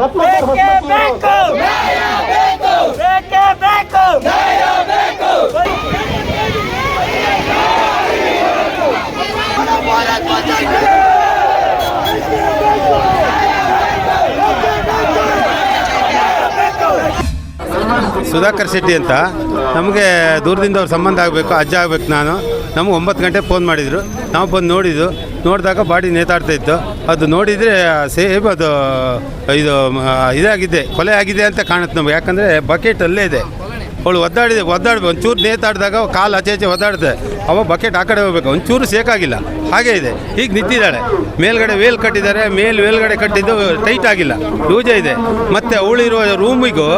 ರತ್ನಾಕರ್ ಸುಧಾಕರ್ ಶೆಟ್ಟಿ ಅಂತ. ನಮಗೆ ದೂರದಿಂದ ಅವ್ರ ಸಂಬಂಧ ಆಗಬೇಕು ಅಜ್ಜ ಆಗಬೇಕು ನಾನು. ನಮಗೆ ಒಂಬತ್ತು ಗಂಟೆ ಫೋನ್ ಮಾಡಿದರು. ನಾವು ಬಂದು ನೋಡಿದ್ದು. ನೋಡಿದಾಗ ಬಾಡಿ ನೇತಾಡ್ತಾ ಇತ್ತು. ಅದು ನೋಡಿದರೆ ಸೇಬ್ ಅದು ಇದು ಇದಾಗಿದೆ, ಕೊಲೆ ಆಗಿದೆ ಅಂತ ಕಾಣುತ್ತೆ ನಮಗೆ. ಯಾಕಂದರೆ ಬಕೆಟ್ ಅಲ್ಲೇ ಇದೆ. ಅವಳು ಒದ್ದಾಡಿದೆ ಒದ್ದಾಡ ಒಂಚೂರು ನೇತಾಡಿದಾಗ ಕಾಲು ಆಚೆ ಆಚೆ ಒದ್ದಾಡಿದೆ ಅವ ಬಕೆಟ್ ಆ ಕಡೆ ಹೋಗ್ಬೇಕು, ಒಂಚೂರು ಸೇಕಾಗಿಲ್ಲ ಹಾಗೆ ಇದೆ. ಈಗ ನಿಂತಿದ್ದಾಳೆ. ಮೇಲ್ಗಡೆ ವೇಲ್ ಕಟ್ಟಿದ್ದಾರೆ, ಮೇಲ್ ಮೇಲ್ಗಡೆ ಕಟ್ಟಿದ್ದು ಟೈಟ್ ಆಗಿಲ್ಲ. ಲೂಜೆ ಇದೆ. ಮತ್ತು ಅವಳಿರುವ ರೂಮಿಗೂ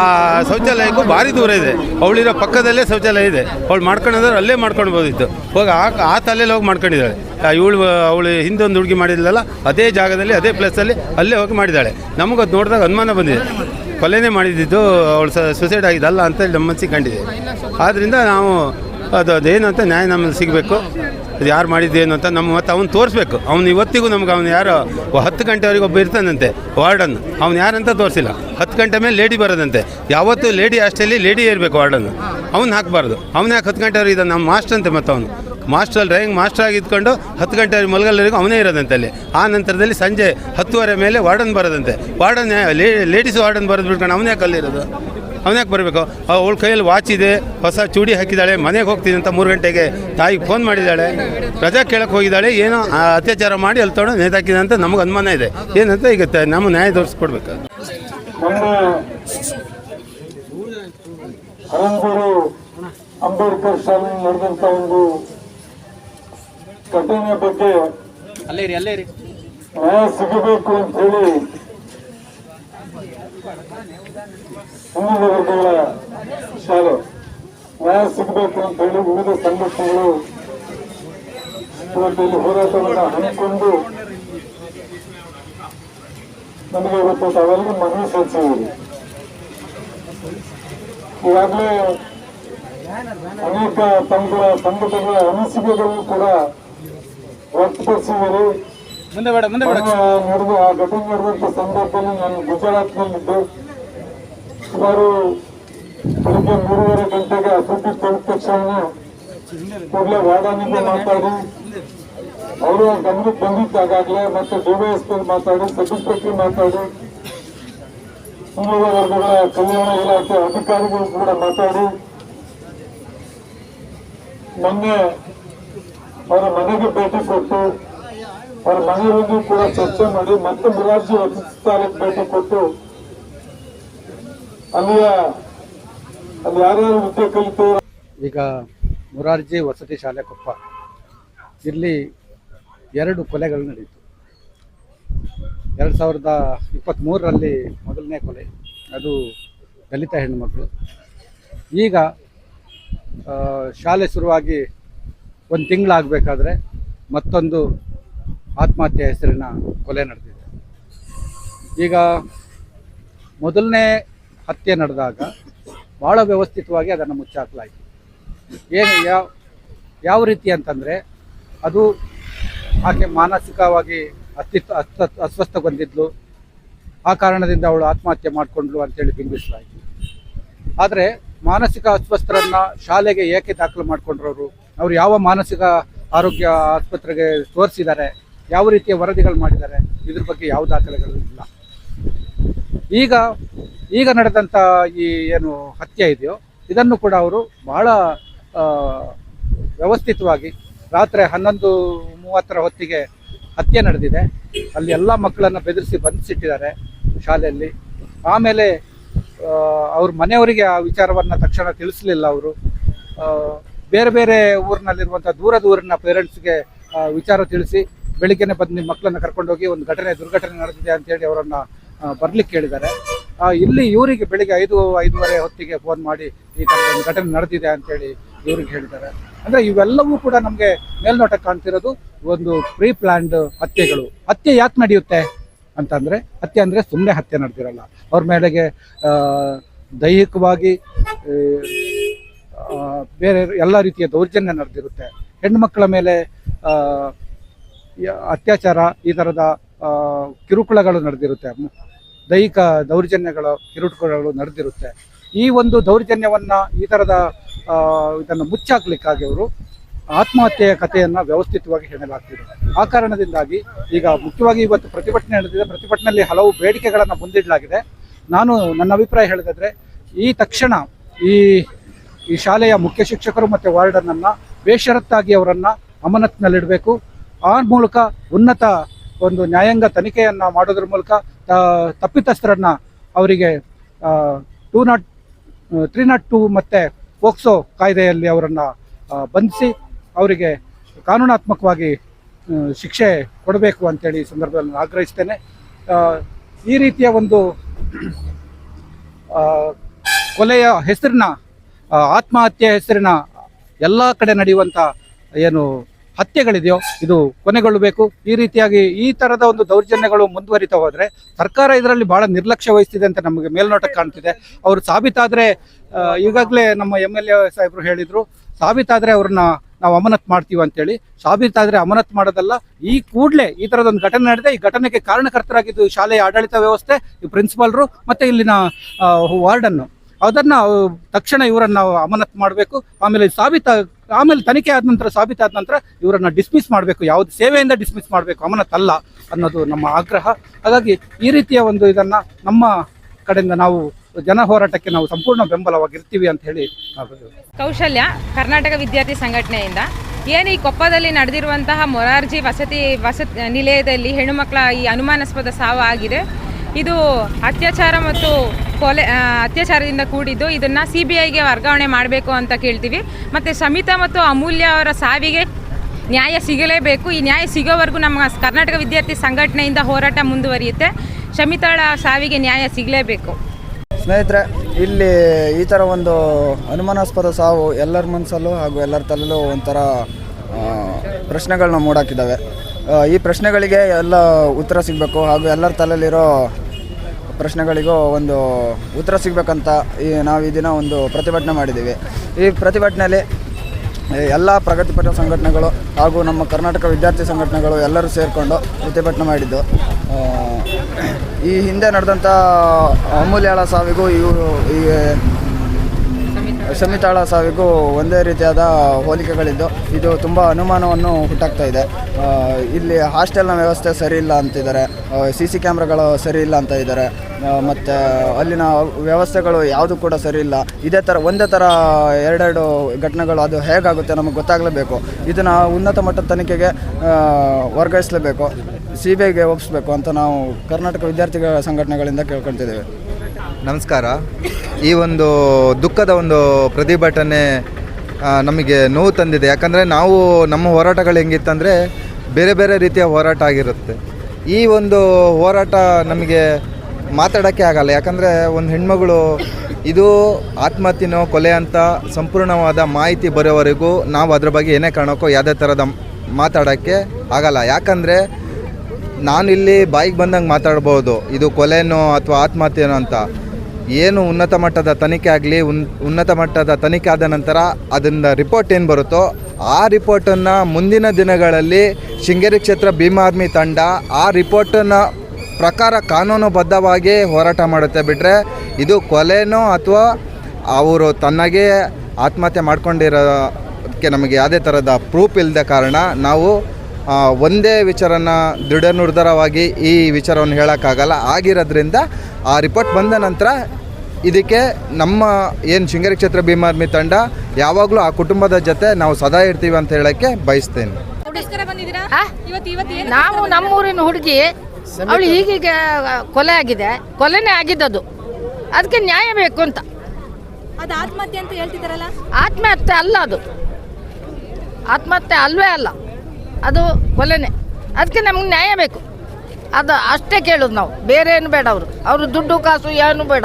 ಆ ಶೌಚಾಲಯಕ್ಕೂ ಭಾರಿ ದೂರ ಇದೆ. ಅವಳಿರೋ ಪಕ್ಕದಲ್ಲೇ ಶೌಚಾಲಯ ಇದೆ. ಅವಳು ಮಾಡ್ಕೊಂಡ್ರೆ ಅಲ್ಲೇ ಮಾಡ್ಕೊಳ್ಬೋದಿತ್ತು ಹೋಗ ಆ ಆ ತಲೆಯಲ್ಲಿ ಹೋಗಿ ಮಾಡ್ಕೊಂಡಿದ್ದಾಳೆ. ಇವಳು, ಅವಳು ಹಿಂದೊಂದು ಹುಡುಗಿ ಮಾಡಿದ್ಲಲ್ಲ, ಅದೇ ಜಾಗದಲ್ಲಿ, ಅದೇ ಪ್ಲೇಸಲ್ಲಿ ಅಲ್ಲೇ ಹೋಗಿ ಮಾಡಿದ್ದಾಳೆ. ನಮಗದು ನೋಡಿದಾಗ ಅನುಮಾನ ಬಂದಿದೆ. ಕೊಲೆನೇ ಮಾಡಿದ್ದು ಅವಳು ಸುಸೈಡ್ ಆಗಿದ್ದಲ್ಲ ಅಂತ ನಮ್ಮ ಮನಸ್ಸಿಗೆ ಕಂಡಿದೆ. ಆದ್ದರಿಂದ ನಾವು ಅದು ಅದೇನು ಅಂತ ನ್ಯಾಯ ನಮ್ಮಲ್ಲಿ ಸಿಗಬೇಕು. ಅದು ಯಾರು ಮಾಡಿದ್ದೇನು ಅಂತ ನಮ್ಮ ಮತ್ತೆ ಅವ್ನು ತೋರಿಸ್ಬೇಕು. ಅವ್ನು ಇವತ್ತಿಗೂ ನಮ್ಗೆ ಅವ್ನು ಯಾರೋ ಹತ್ತು ಗಂಟೆವರೆಗೆ ಒಬ್ಬ ಇರ್ತಾನಂತೆ, ವಾರ್ಡನ್. ಅವ್ನು ಯಾರಂತ ತೋರಿಸಿಲ್ಲ. ಹತ್ತು ಗಂಟೆ ಮೇಲೆ ಲೇಡಿ ಬರೋದಂತೆ. ಯಾವತ್ತೂ ಲೇಡಿ ಅಷ್ಟಲ್ಲಿ ಲೇಡಿ ಇರಬೇಕು ವಾರ್ಡನ್ ಅವ್ನು ಹಾಕಬಾರ್ದು. ಅವ್ನು ಯಾಕೆ ಹತ್ತು ಗಂಟೆವರೆಗೆ ಇದ್ದಾನೆ? ನಮ್ಮ ಮಾಸ್ಟರ್ ಅಂತೆ ಮತ್ತು ಅವನು ಮಾಸ್ಟರ್ ಡ್ರೈವಿಂಗ್ ಮಾಸ್ಟರ್ ಆಗಿ ಇದ್ಕೊಂಡು ಹತ್ತು ಗಂಟೆ ಮಲಗಲ್ಲರಿಗೂ ಅವನೇ ಇರೋದಂತೆ ಅಲ್ಲಿ. ಆ ನಂತರದಲ್ಲಿ ಸಂಜೆ ಹತ್ತುವರೆ ಮೇಲೆ ವಾರ್ಡನ್ ಬರೋದಂತೆ. ವಾರ್ಡನ್ ಲೇಡೀಸ್ ವಾರ್ಡನ್ ಬರೋದು ಬಿಟ್ಕೊಂಡು ಅವನೇ ಕಲ್ಲಿರೋದು ಅವನ್ಯಾಕೆ ಬರಬೇಕು ಅವಳ ಕೈಯಲ್ಲಿ ವಾಚ್ ಇದೆ, ಹೊಸ ಚೂಡಿ ಹಾಕಿದ್ದಾಳೆ, ಮನೆಗೆ ಹೋಗ್ತೀನಿ ಅಂತ ಮೂರು ಗಂಟೆಗೆ ತಾಯಿಗೆ ಫೋನ್ ಮಾಡಿದ್ದಾಳೆ. ರಜಾ ಕೇಳಕ್ಕೆ ಹೋಗಿದ್ದಾಳೆ, ಏನೋ ಅತ್ಯಾಚಾರ ಮಾಡಿ ಅಲ್ಲಿ ತೊಗೊಂಡು ನೇತಾಕಿದೆ ಅಂತ ನಮಗೆ ಅನುಮಾನ ಇದೆ. ಏನಂತ ಈಗ ನಮ್ಮ ನ್ಯಾಯ ತೋರಿಸ್ಕೊಡ್ಬೇಕು. ಅಂಬೇಡ್ಕರ್ ಸ್ವಾಮಿ ನಡೆದಂತ ಒಂದು ಘಟನೆ ಬಗ್ಗೆ ನ್ಯಾಯ ಸಿಗಬೇಕು ಅಂತ ಹೇಳಿ. ವರ್ಗಗಳ ಶಾಲೆ. ನ್ಯಾಯ ಸಿಗಬೇಕು ಅಂತ ಹೇಳಿ ವಿವಿಧ ಸಂಘಟನೆಗಳು ಇವತ್ತು ಹೋರಾಟವನ್ನು ಹಮ್ಮಿಕೊಂಡು ನಮಗೆ ಇವತ್ತು ತಾವೆಲ್ಲರೂ ಮನವಿ ಸಲ್ಲಿಸಿದ್ದೀರಿ. ಈಗಾಗಲೇ ಅನೇಕ ತಮ್ಮಗಳ ಸಂಘಟನೆಗಳ ಅನಿಸಿಕೆಗಳು ಕೂಡ ವ್ಯಕ್ತಪಡಿಸಿದ್ದೀರಿ ಮುಂದೆ ಬೇಡ ಮುಂದೆ ಬೇಡ. ನಡೆದು ಆ ಘಟನೆ ನಡೆದಂತ ಸಂದರ್ಭದಲ್ಲಿ ನಾನು ಗುಜರಾತ್ನಲ್ಲಿದ್ದು ಸುಮಾರು ಬೆಳಿಗ್ಗೆ ಮೂರುವರೆ ಗಂಟೆಗೆ ಸುದ್ದಿ ತಿಳಿದ ತಕ್ಷಣ ಕೂಡಲೇ ವಾರ್ಡನಿಂದ ಮಾತಾಡಿ. ಅವರು ಗಮನಕ್ಕೆ ಬಂದಿದ್ದಾಗಲೇ ಮತ್ತೆ ಡಿವೈಎಸ್ಪಿ ಮಾತಾಡಿ ಸಬ್ ಇನ್ಸ್ಪೆಕ್ಟರ್ ಮಾತಾಡಿ. ಹಿಂದುಳಿದ ವರ್ಗಗಳ ಕಲ್ಯಾಣ ಇಲಾಖೆ ಅಧಿಕಾರಿಗಳು ಕೂಡ ಮಾತಾಡಿ. ಮೊನ್ನೆ ಅವರ ಮನೆಗೆ ಭೇಟಿ ಕೊಟ್ಟು, ಅವರ ಮನೆಯಲ್ಲೂ ಕೂಡ ಚರ್ಚೆ ಮಾಡಿ ಮತ್ತೆ ಮುರಾರ್ಜಿ ವಸತಿ ಭೇಟಿ ಕೊಟ್ಟು, ಅಲ್ಲಿಯ, ಅಲ್ಲಿ ಯಾರ್ಯಾರು ವಿದ್ಯೆ ಕಲಿತು ಈಗ ಮುರಾರ್ಜಿ ವಸತಿ ಶಾಲೆ ಕೊಪ್ಪ. ಇಲ್ಲಿ ಎರಡು ಕೊಲೆಗಳು ನಡೆಯಿತು. ಎರಡು ಸಾವಿರದ ಇಪ್ಪತ್ತ್ಮೂರರಲ್ಲಿ ಮೊದಲನೇ ಕೊಲೆ, ಅದು ದಲಿತ ಹೆಣ್ಣುಮಕ್ಕಳು ಈಗ ಶಾಲೆ ಶುರುವಾಗಿ ಒಂದು ತಿಂಗಳಾಗಬೇಕಾದ್ರೆ ಮತ್ತೊಂದು ಆತ್ಮಹತ್ಯೆ ಹೆಸರಿನ ಕೊಲೆ ನಡೆದಿದೆ. ಈಗ ಮೊದಲನೇ ಹತ್ಯೆ ನಡೆದಾಗ ಭಾಳ ವ್ಯವಸ್ಥಿತವಾಗಿ ಅದನ್ನು ಮುಚ್ಚಾಕಲಾಯಿತು. ಏನು ಯಾವ ಯಾವ ರೀತಿ ಅಂತಂದರೆ ಅದು ಆಕೆ ಮಾನಸಿಕವಾಗಿ ಅಸ್ತಿತ್ವ, ಅಸ್ತ, ಅಸ್ವಸ್ಥಗೊಂಡಿದ್ಲು. ಆ ಕಾರಣದಿಂದ ಅವಳು ಆತ್ಮಹತ್ಯೆ ಮಾಡಿಕೊಂಡ್ಲು ಅಂತೇಳಿ ಬಿಂಬಿಸಲಾಯಿತು. ಆದರೆ ಮಾನಸಿಕ ಅಸ್ವಸ್ಥರನ್ನು ಶಾಲೆಗೆ ಏಕೆ ದಾಖಲು ಮಾಡ್ಕೊಂಡ್ರವರು? ಅವ್ರು ಯಾವ ಮಾನಸಿಕ ಆರೋಗ್ಯ ಆಸ್ಪತ್ರೆಗೆ ತೋರಿಸಿದ್ದಾರೆ, ಯಾವ ರೀತಿಯ ವರದಿಗಳು ಮಾಡಿದ್ದಾರೆ, ಇದ್ರ ಬಗ್ಗೆ ಯಾವ ದಾಖಲೆಗಳು ಇಲ್ಲ. ಈಗ ಈಗ ನಡೆದಂಥ ಈ ಏನು ಹತ್ಯೆ ಇದೆಯೋ, ಇದನ್ನು ಕೂಡ ಅವರು ಬಹಳ ವ್ಯವಸ್ಥಿತವಾಗಿ ರಾತ್ರಿ ಹನ್ನೊಂದು ಮೂವತ್ತರ ಹೊತ್ತಿಗೆ ಹತ್ಯೆ ನಡೆದಿದೆ. ಅಲ್ಲಿ ಎಲ್ಲ ಮಕ್ಕಳನ್ನು ಬೆದರಿಸಿ ಬಂಧಿಸಿಟ್ಟಿದ್ದಾರೆ ಶಾಲೆಯಲ್ಲಿ. ಆಮೇಲೆ ಅವ್ರ ಮನೆಯವರಿಗೆ ಆ ವಿಚಾರವನ್ನು ತಕ್ಷಣ ತಿಳಿಸಲಿಲ್ಲ ಅವರು. ಬೇರೆ ಬೇರೆ ಊರಿನಲ್ಲಿರುವಂಥ ದೂರದ ಊರಿನ ಪೇರೆಂಟ್ಸ್ಗೆ ವಿಚಾರ ತಿಳಿಸಿ ಬೆಳಿಗ್ಗೆನೆ ಬಂದು ನಿಮ್ಮ ಮಕ್ಕಳನ್ನ ಕರ್ಕೊಂಡೋಗಿ ಒಂದು ಘಟನೆ, ದುರ್ಘಟನೆ ನಡೆದಿದೆ ಅಂತೇಳಿ ಅವರನ್ನು ಬರ್ಲಿಕ್ಕೆ ಹೇಳಿದ್ದಾರೆ ಇಲ್ಲಿ ಇವರಿಗೆ ಬೆಳಿಗ್ಗೆ ಐದು, ಐದೂವರೆ ಹೊತ್ತಿಗೆ ಫೋನ್ ಮಾಡಿ ಈ ಒಂದು ಘಟನೆ ನಡೆದಿದೆ ಅಂತೇಳಿ ಇವ್ರಿಗೆ ಹೇಳಿದ್ದಾರೆ. ಅಂದರೆ ಇವೆಲ್ಲವೂ ಕೂಡ ನಮಗೆ ಮೇಲ್ನೋಟ ಕಾಣ್ತಿರೋದು ಒಂದು ಪ್ರೀ ಪ್ಲ್ಯಾಂಡ್ ಹತ್ಯೆಗಳು. ಹತ್ಯೆ ಯಾಕೆ ನಡೆಯುತ್ತೆ ಅಂತಂದರೆ, ಹತ್ಯೆ ಅಂದರೆ ಸುಮ್ಮನೆ ಹತ್ಯೆ ನಡೆದಿರಲ್ಲ. ಅವ್ರ ಮೇಲೆಗೆ ದೈಹಿಕವಾಗಿ ಬೇರೆ ಎಲ್ಲ ರೀತಿಯ ದೌರ್ಜನ್ಯ ನಡೆದಿರುತ್ತೆ. ಹೆಣ್ಣುಮಕ್ಕಳ ಮೇಲೆ ಅತ್ಯಾಚಾರ, ಈ ಥರದ ಕಿರುಕುಳಗಳು ನಡೆದಿರುತ್ತೆ. ದೈಹಿಕ ದೌರ್ಜನ್ಯಗಳು ಕಿರುಕುಳಗಳು ನಡೆದಿರುತ್ತೆ. ಈ ಒಂದು ದೌರ್ಜನ್ಯವನ್ನ ಈ ಥರದ ಇದನ್ನು ಮುಚ್ಚಾಕ್ಲಿಕ್ಕಾಗಿ ಅವರು ಆತ್ಮಹತ್ಯೆಯ ಕಥೆಯನ್ನು ವ್ಯವಸ್ಥಿತವಾಗಿ ಹೇಳಲಾಗ್ತಿದೆ. ಆ ಕಾರಣದಿಂದಾಗಿ ಈಗ ಮುಖ್ಯವಾಗಿ ಇವತ್ತು ಪ್ರತಿಭಟನೆ ನಡೆದಿದೆ. ಪ್ರತಿಭಟನೆಯಲ್ಲಿ ಹಲವು ಬೇಡಿಕೆಗಳನ್ನು ಮುಂದಿಡಲಾಗಿದೆ. ನಾನು ನನ್ನ ಅಭಿಪ್ರಾಯ ಹೇಳಿದ್ರೆ ಈ ತಕ್ಷಣ ಈ ಈ ಶಾಲೆಯ ಮುಖ್ಯ ಶಿಕ್ಷಕರು ಮತ್ತು ವಾರ್ಡನನ್ನು ಬೇಷರತ್ತಾಗಿ ಅವರನ್ನು ಅಮಾನತ್ನಲ್ಲಿಡಬೇಕು. ಆ ಮೂಲಕ ಉನ್ನತ ಒಂದು ನ್ಯಾಯಾಂಗ ತನಿಖೆಯನ್ನು ಮಾಡೋದ್ರ ಮೂಲಕ ತಪ್ಪಿತಸ್ಥರನ್ನು ಅವರಿಗೆ two not three not two ಮತ್ತೆ ಪೋಕ್ಸೋ ಕಾಯ್ದೆಯಲ್ಲಿ ಅವರನ್ನು ಬಂಧಿಸಿ ಅವರಿಗೆ ಕಾನೂನಾತ್ಮಕವಾಗಿ ಶಿಕ್ಷೆ ಕೊಡಬೇಕು ಅಂತೇಳಿ ಈ ಸಂದರ್ಭದಲ್ಲಿ ನಾನು ಆಗ್ರಹಿಸ್ತೇನೆ. ಈ ರೀತಿಯ ಒಂದು ಕೊಲೆಯ ಹೆಸರಿನ ಆ, ಆತ್ಮಹತ್ಯೆ ಹೆಸರಿನ ಎಲ್ಲ ಕಡೆ ನಡೆಯುವಂಥ ಏನು ಹತ್ಯೆಗಳಿದೆಯೋ ಇದು ಕೊನೆಗೊಳ್ಳಬೇಕು. ಈ ರೀತಿಯಾಗಿ ಈ ಥರದ ಒಂದು ದೌರ್ಜನ್ಯಗಳು ಮುಂದುವರಿತಾ ಹೋದರೆ ಸರ್ಕಾರ ಇದರಲ್ಲಿ ಬಹಳ ನಿರ್ಲಕ್ಷ್ಯ ವಹಿಸ್ತಿದೆ ಅಂತ ನಮಗೆ ಮೇಲ್ನೋಟಕ್ಕೆ ಕಾಣ್ತಿದೆ. ಅವರು ಸಾಬೀತಾದರೆ ಈಗಾಗಲೇ ನಮ್ಮ ಎಂ ಎಲ್ ಎ ಸಾಹೇಬರು ಹೇಳಿದರು, ಸಾಬೀತಾದರೆ ಅವ್ರನ್ನ ನಾವು ಅಮನತ್ ಮಾಡ್ತೀವಿ ಅಂತೇಳಿ. ಸಾಬೀತಾದರೆ ಅಮನತ್ ಮಾಡೋದಲ್ಲ, ಈ ಕೂಡಲೇ ಈ ಥರದೊಂದು ಘಟನೆ ನಡೆದಿದೆ ಈ ಘಟನೆಗೆ ಕಾರಣಕರ್ತರಾಗಿದ್ದು ಶಾಲೆಯ ಆಡಳಿತ ವ್ಯವಸ್ಥೆ, ಈ ಪ್ರಿನ್ಸಿಪಾಲ್ರು ಮತ್ತು ಇಲ್ಲಿನ ವಾರ್ಡನ್ನು. ಅದನ್ನು ತಕ್ಷಣ ಇವರನ್ನು ನಾವು ಅಮಾನತ್ ಮಾಡಬೇಕು. ಆಮೇಲೆ ಸಾಬೀತ, ಆಮೇಲೆ ತನಿಖೆ ಆದ ನಂತರ ಸಾಬೀತಾದ ನಂತರ ಇವರನ್ನು ಡಿಸ್ಮಿಸ್ ಮಾಡಬೇಕು. ಯಾವುದು ಸೇವೆಯಿಂದ ಡಿಸ್ಮಿಸ್ ಮಾಡಬೇಕು. ಅಮಾನತ್ ಅಲ್ಲ ಅನ್ನೋದು ನಮ್ಮ ಆಗ್ರಹ. ಹಾಗಾಗಿ ಈ ರೀತಿಯ ಒಂದು ಇದನ್ನು ನಮ್ಮ ಕಡೆಯಿಂದ ನಾವು ಜನ ಹೋರಾಟಕ್ಕೆ ನಾವು ಸಂಪೂರ್ಣ ಬೆಂಬಲವಾಗಿರ್ತೀವಿ ಅಂತ ಹೇಳಿ ಕೌಶಲ್ಯ, ಕರ್ನಾಟಕ ವಿದ್ಯಾರ್ಥಿ ಸಂಘಟನೆಯಿಂದ ಏನು ಈ ಕೊಪ್ಪದಲ್ಲಿ ನಡೆದಿರುವಂತಹ ಮೊರಾರ್ಜಿ ವಸತಿ ವಸತಿ ನಿಲಯದಲ್ಲಿ ಹೆಣ್ಣುಮಕ್ಕಳ ಈ ಅನುಮಾನಾಸ್ಪದ ಸಾವು ಆಗಿದೆ. ಇದು ಅತ್ಯಾಚಾರ ಮತ್ತು ಕೊಲೆ ಅತ್ಯಾಚಾರದಿಂದ ಕೂಡಿದ್ದು. ಇದನ್ನು ಸಿ ಬಿ ಐಗೆ ವರ್ಗಾವಣೆ ಮಾಡಬೇಕು ಅಂತ ಕೇಳ್ತೀವಿ. ಮತ್ತು ಸಮಿತಾ ಮತ್ತು ಅಮೂಲ್ಯ ಅವರ ಸಾವಿಗೆ ನ್ಯಾಯ ಸಿಗಲೇಬೇಕು. ಈ ನ್ಯಾಯ ಸಿಗೋವರೆಗೂ ನಮ್ಮ ಕರ್ನಾಟಕ ವಿದ್ಯಾರ್ಥಿ ಸಂಘಟನೆಯಿಂದ ಹೋರಾಟ ಮುಂದುವರಿಯುತ್ತೆ. ಶಮಿತಾಳ ಸಾವಿಗೆ ನ್ಯಾಯ ಸಿಗಲೇಬೇಕು. ಸ್ನೇಹಿತರೆ, ಇಲ್ಲಿ ಈ ಥರ ಒಂದು ಅನುಮಾನಾಸ್ಪದ ಸಾವು ಎಲ್ಲರ ಮನಸ್ಸಲ್ಲೂ ಹಾಗೂ ಎಲ್ಲರ ತಲೆಯಲ್ಲೂ ಒಂಥರ ಪ್ರಶ್ನೆಗಳನ್ನ ಮೂಡಾಕಿದ್ದಾವೆ. ಈ ಪ್ರಶ್ನೆಗಳಿಗೆ ಎಲ್ಲ ಉತ್ತರ ಸಿಗಬೇಕು ಹಾಗೂ ಎಲ್ಲರ ತಲೆಯಲ್ಲಿರೋ ಪ್ರಶ್ನೆಗಳಿಗೂ ಒಂದು ಉತ್ತರ ಸಿಗಬೇಕಂತ ಈ ನಾವು ಈ ದಿನ ಒಂದು ಪ್ರತಿಭಟನೆ ಮಾಡಿದ್ದೀವಿ. ಈ ಪ್ರತಿಭಟನೆಯಲ್ಲಿ ಎಲ್ಲ ಪ್ರಗತಿಪರ ಸಂಘಟನೆಗಳು ಹಾಗೂ ನಮ್ಮ ಕರ್ನಾಟಕ ವಿದ್ಯಾರ್ಥಿ ಸಂಘಟನೆಗಳು ಎಲ್ಲರೂ ಸೇರಿಕೊಂಡು ಪ್ರತಿಭಟನೆ ಮಾಡಿದ್ದು. ಈ ಹಿಂದೆ ನಡೆದಂಥ ಅಮೂಲ್ಯಾಳ ಸಾವಿಗೂ ಇವರು ಈ ಶಮಿತಾಳ ಸಾವಿಗೂ ಒಂದೇ ರೀತಿಯಾದ ಹೋಲಿಕೆಗಳಿದ್ದು, ಇದು ತುಂಬ ಅನುಮಾನವನ್ನು ಹುಟ್ಟಾಗ್ತಾ ಇದೆ. ಇಲ್ಲಿ ಹಾಸ್ಟೆಲ್ನ ವ್ಯವಸ್ಥೆ ಸರಿ ಇಲ್ಲ ಅಂತಿದ್ದಾರೆ. ಸಿ ಸಿ ಕ್ಯಾಮ್ರಾಗಳು ಸರಿ ಇಲ್ಲ ಅಂತ ಇದ್ದಾರೆ. ಮತ್ತು ಅಲ್ಲಿನ ವ್ಯವಸ್ಥೆಗಳು ಯಾವುದು ಕೂಡ ಸರಿ ಇಲ್ಲ. ಇದೇ ಥರ ಒಂದೇ ಥರ ಎರಡೆರಡು ಘಟನೆಗಳು ಅದು ಹೇಗಾಗುತ್ತೆ ನಮಗೆ ಗೊತ್ತಾಗಲೇಬೇಕು. ಇದನ್ನು ಉನ್ನತ ಮಟ್ಟದ ತನಿಖೆಗೆ ವರ್ಗಾಯಿಸಲೇಬೇಕು. ಸಿ ಬಿ ಐಗೆ ಒಪ್ಪಿಸ್ಬೇಕು ಅಂತ ನಾವು ಕರ್ನಾಟಕ ವಿದ್ಯಾರ್ಥಿಗಳ ಸಂಘಟನೆಗಳಿಂದ ಕೇಳ್ಕೊಳ್ತಿದ್ದೇವೆ. ನಮಸ್ಕಾರ. ಈ ಒಂದು ದುಃಖದ ಒಂದು ಪ್ರತಿಭಟನೆ ನಮಗೆ ನೋವು ತಂದಿದೆ. ಯಾಕಂದರೆ ನಾವು ನಮ್ಮ ಹೋರಾಟಗಳು ಹೆಂಗಿತ್ತಂದರೆ ಬೇರೆ ಬೇರೆ ರೀತಿಯ ಹೋರಾಟ ಆಗಿರುತ್ತೆ. ಈ ಒಂದು ಹೋರಾಟ ನಮಗೆ ಮಾತಾಡೋಕ್ಕೆ ಆಗಲ್ಲ. ಯಾಕಂದರೆ ಒಂದು ಹೆಣ್ಮಗಳು, ಇದು ಆತ್ಮಹತ್ಯೆನೋ ಕೊಲೆ ಅಂತ ಸಂಪೂರ್ಣವಾದ ಮಾಹಿತಿ ಬರೋವರೆಗೂ ನಾವು ಅದ್ರ ಬಗ್ಗೆ ಏನೇ ಕಾರಣಕ್ಕೋ ಯಾವುದೇ ಥರದ ಮಾತಾಡೋಕ್ಕೆ ಆಗಲ್ಲ. ಯಾಕಂದರೆ ಇಲ್ಲಿ ಬಾಯಿಗೆ ಬಂದಂಗೆ ಮಾತಾಡ್ಬೋದು. ಇದು ಕೊಲೆನೋ ಅಥವಾ ಆತ್ಮಹತ್ಯೆನೋ ಅಂತ. ಏನು ಉನ್ನತ ಮಟ್ಟದ ತನಿಖೆ ಆಗಲಿ, ಉನ್, ಉನ್ನತ ಮಟ್ಟದ ತನಿಖೆ ಆದ ನಂತರ ಅದರಿಂದ ರಿಪೋರ್ಟ್ ಏನು ಬರುತ್ತೋ ಆ ರಿಪೋರ್ಟನ್ನು ಮುಂದಿನ ದಿನಗಳಲ್ಲಿ ಶೃಂಗೇರಿ ಕ್ಷೇತ್ರ ಭೀಮ್ ಆರ್ಮಿ ತಂಡ ಆ ರಿಪೋರ್ಟನ್ನು ಪ್ರಕಾರ ಕಾನೂನುಬದ್ಧವಾಗಿ ಹೋರಾಟ ಮಾಡುತ್ತೆ ಬಿಟ್ಟರೆ ಇದು ಕೊಲೆನೋ ಅಥವಾ ಅವರು ತನ್ನಗೆ ಆತ್ಮಹತ್ಯೆ ಮಾಡ್ಕೊಂಡಿರೋದಕ್ಕೆ ನಮಗೆ ಯಾವುದೇ ಥರದ ಪ್ರೂಫ್ ಇಲ್ಲದ ಕಾರಣ ನಾವು ಒಂದೇ ವಿಚಾರನ ದೃಢ ನಿರ್ಧಾರವಾಗಿ ಈ ವಿಚಾರವನ್ನು ಹೇಳೋಕ್ಕಾಗಲ್ಲ. ಆಗಿರೋದ್ರಿಂದ ಆ ರಿಪೋರ್ಟ್ ಬಂದ ನಂತರ ಇದಕ್ಕೆ ನಮ್ಮ ಏನು ಶೃಂಗೇರಿ ಕ್ಷೇತ್ರ ಭೀಮಾರ್ಮಿ ತಂಡ ಯಾವಾಗಲೂ ಆ ಕುಟುಂಬದ ಜೊತೆ ನಾವು ಸದಾ ಇರ್ತೀವಿ ಅಂತ ಹೇಳೋಕ್ಕೆ ಬಯಸ್ತೇನೆ? ನಾವು ನಮ್ಮೂರಿನ ಹುಡುಗಿ ಅವಳು ಹೀಗೀಗ ಕೊಲೆ ಆಗಿದೆ. ಕೊಲೆನೇ ಆಗಿದ್ದದು. ಅದಕ್ಕೆ ನ್ಯಾಯ ಬೇಕು ಅಂತ. ಅದು ಆತ್ಮಹತ್ಯೆ ಅಂತ ಹೇಳ್ತಿದಾರಲ್ಲ ಆತ್ಮಹತ್ಯೆ ಅಲ್ಲ ಅದು. ಆತ್ಮಹತ್ಯೆ ಅಲ್ವೇ ಅಲ್ಲ. ಅದು ಕೊಲೆನೇ. ಅದಕ್ಕೆ ನಮ್ಗೆ ನ್ಯಾಯ ಬೇಕು. ಅದು ಅಷ್ಟೇ ಕೇಳೋದು ನಾವು. ಬೇರೆ ಏನು ಬೇಡ ಅವರು. ಅವರು ದುಡ್ಡು, ಕಾಸು ಏನು ಬೇಡ.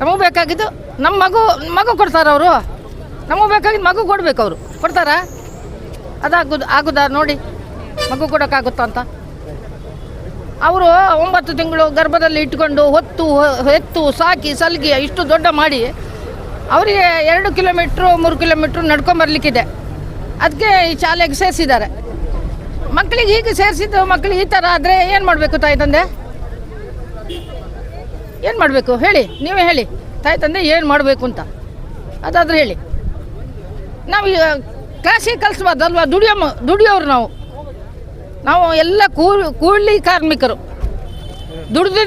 ನಮಗೆ ಬೇಕಾಗಿದ್ದು ನಮ್ಮ ಮಗು ಮಗು ಕೊಡ್ತಾರ ಅವರು. ನಮಗೆ ಬೇಕಾಗಿದ್ದು ಮಗು ಕೊಡ್ಬೇಕು ಅವರು. ಕೊಡ್ತಾರಾ? ಅದಾಗುದು, ಆಗುದಾ ನೋಡಿ. ಮಗು ಕೊಡೋಕ್ಕಾಗುತ್ತಾ ಅಂತ. ಅವರು ಒಂಬತ್ತು ತಿಂಗಳು ಗರ್ಭದಲ್ಲಿ ಇಟ್ಕೊಂಡು ಹೊತ್ತು, ಎತ್ತು, ಸಾಕಿ ಸಲ್ಗಿ ಇಷ್ಟು ದೊಡ್ಡ ಮಾಡಿ ಅವರಿಗೆ ಎರಡು ಕಿಲೋಮೀಟ್ರು, ಮೂರು ಕಿಲೋಮೀಟ್ರು ನಡ್ಕೊಂಬರ್ಲಿಕ್ಕಿದೆ ಅದಕ್ಕೆ ಈ ಶಾಲೆಗೆ ಸೇರಿಸಿದ್ದಾರೆ. ಮಕ್ಕಳಿಗೆ ಹೀಗೆ ಸೇರಿಸಿದ್ದು ಮಕ್ಕಳಿಗೆ ಈ ಥರ ಆದರೆ ಏನು ಮಾಡಬೇಕು ತಾಯಿ ತಂದೆ? ಏನು ಮಾಡಬೇಕು? ಹೇಳಿ, ನೀವೇ ಹೇಳಿ. ತಾಯಿ ತಂದೆ ಏನು ಮಾಡಬೇಕು ಅಂತ. ಅದಾದ್ರೆ ಹೇಳಿ. ನಾವು ಕ್ಲಾಸಿಗೆ ಕಲಿಸ್ಬಾರ್ದಲ್ವ? ದುಡಿಯೋ ದುಡಿಯೋರು ನಾವು. ನಾವು ಎಲ್ಲ ಕೂಲಿ ಕೂಲಿ ಕಾರ್ಮಿಕರು. ದುಡ್ದು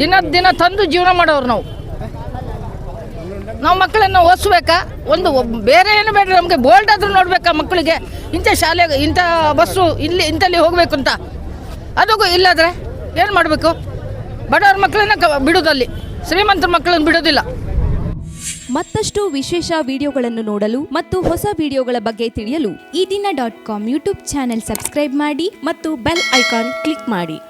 ದಿನ ದಿನ ತಂದು ಜೀವನ ಮಾಡೋರು ನಾವು. ನಾವು ಮಕ್ಕಳನ್ನ ಓದಿಸ್ಬೇಕಾ? ಒಂದು ಬೇರೆ ಏನು ಬೇಡ ನಮಗೆ ಬೋಲ್ಡ್ ಆದರೂ ನೋಡ್ಬೇಕಾ ಮಕ್ಕಳಿಗೆ? ಇಂಥ ಶಾಲೆ, ಇಂಥ ಬಸ್ಸು ಇಲ್ಲಿ, ಇಂಥಲ್ಲಿ ಹೋಗಬೇಕು ಅಂತ. ಅದಕ್ಕೂ ಇಲ್ಲಾದ್ರೆ ಏನು ಮಾಡಬೇಕು? ಬಡವ್ರ ಮಕ್ಕಳನ್ನ ಕ- ಬಿಡೋದಲ್ಲಿ ಶ್ರೀಮಂತರ ಮಕ್ಕಳನ್ನ ಬಿಡೋದಿಲ್ಲ ಮತ್ತಷ್ಟು ವಿಶೇಷ ವಿಡಿಯೋಗಳನ್ನು ನೋಡಲು ಮತ್ತು ಹೊಸ ವಿಡಿಯೋಗಳ ಬಗ್ಗೆ ತಿಳಿಯಲು Ee Dina dot com YouTube channel subscribe ಮಾಡಿ ಮತ್ತು ಬೆಲ್ ಐಕಾನ್ ಕ್ಲಿಕ್ ಮಾಡಿ.